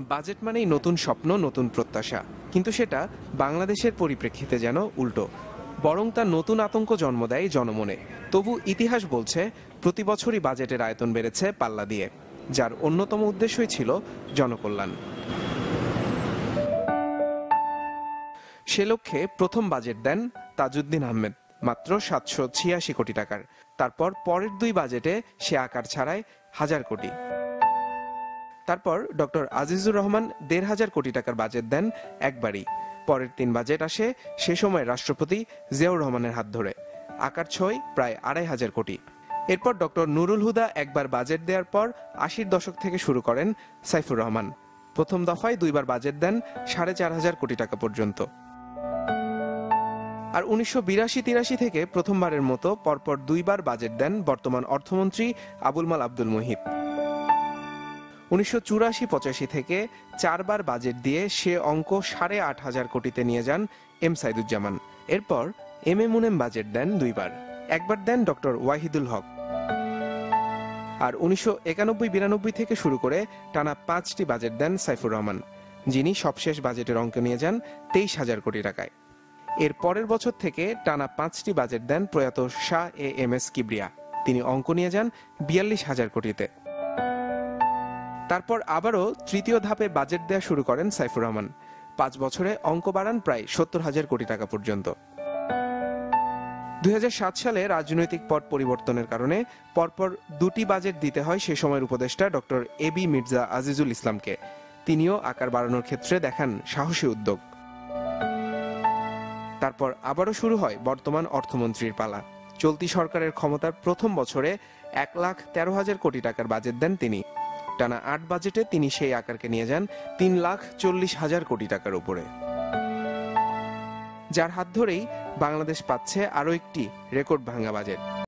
Budget মানেই নতুন স্বপ্ন, নতুন প্রত্যাশা। কিন্তু সেটা বাংলাদেশের পরিপ্রেক্ষিতে যেন উল্টো। বরং তার নতুন আতঙ্ক জন্ম দেয় জনমনে। তবু ইতিহাস বলছে, প্রতি বছরই বাজেটের আয়তন বেড়েছে পাল্লা দিয়ে, যার অন্যতম উদ্দেশ্যই ছিল জনকল্যাণ। সে লক্ষ্যে প্রথম বাজেট দেন তাজউদ্দিন আহমেদ, মাত্র সাতশো ছিয়াশি কোটি টাকার। তারপর পরের দুই বাজেটে সে আকার ছাড়ায় হাজার কোটি। তারপর ডক্টর আজিজুর রহমান দেড় হাজার কোটি টাকার বাজেট দেন একবারই। পরের তিন বাজেট আসে সে সময় রাষ্ট্রপতি জিয়াউর রহমানের হাত ধরে। আকার ছয়, প্রায় আড়াই হাজার কোটি। এরপর ডক্টর নুরুল হুদা একবার বাজেট দেওয়ার পর আশির দশক থেকে শুরু করেন সাইফুর রহমান। প্রথম দফায় দুইবার বাজেট দেন সাড়ে চার হাজার কোটি টাকা পর্যন্ত। আর উনিশশো বিরাশি তিরাশি থেকে প্রথমবারের মতো পরপর দুইবার বাজেট দেন বর্তমান অর্থমন্ত্রী আবুল মাল আব্দুল মুহিত। উনিশশো চুরাশি পঁচাশি থেকে চারবার বাজেট দিয়ে সে অঙ্ক সাড়ে আট হাজার কোটিতে নিয়ে যান এম সাইদুজ্জামান। এরপর এম এ মুনেম বাজেট দেন দুইবার। একবার দেন ডক্টর ওয়াহিদুল হক। আর উনিশশো একানব্বই বিরানব্বই থেকে শুরু করে টানা পাঁচটি বাজেট দেন সাইফুর রহমান, যিনি সবশেষ বাজেটের অঙ্ক নিয়ে যান তেইশ হাজার কোটি টাকায়। এর পরের বছর থেকে টানা পাঁচটি বাজেট দেন প্রয়াত Shah A M S Kibria. তিনি অঙ্ক নিয়ে যান বিয়াল্লিশ হাজার কোটিতে। তারপর আবারও তৃতীয় ধাপে বাজেট দেয়া শুরু করেন সাইফুর রহমান। পাঁচ বছরে অঙ্ক বাড়ান প্রায় সত্তর হাজার কোটি টাকা পর্যন্ত। দু হাজার সাত সালে রাজনৈতিক পট পরিবর্তনের কারণে পরপর দুটি বাজেট দিতে হয় সে সময়ের উপদেষ্টা doctor A B Mirza Azizul ইসলামকে। তিনিও আকার বাড়ানোর ক্ষেত্রে দেখান সাহসী উদ্যোগ। তারপর আবারও শুরু হয় বর্তমান অর্থমন্ত্রীর পালা। চলতি সরকারের ক্ষমতার প্রথম বছরে এক লাখ তেরো হাজার কোটি টাকার বাজেট দেন তিনি। টানা আট বাজেটে তিনি সেই আকারকে নিয়ে যান তিন লাখ চল্লিশ হাজার কোটি টাকার উপরে। যার হাত ধরেই বাংলাদেশ পাচ্ছে আরও একটি রেকর্ড ভাঙা বাজেট।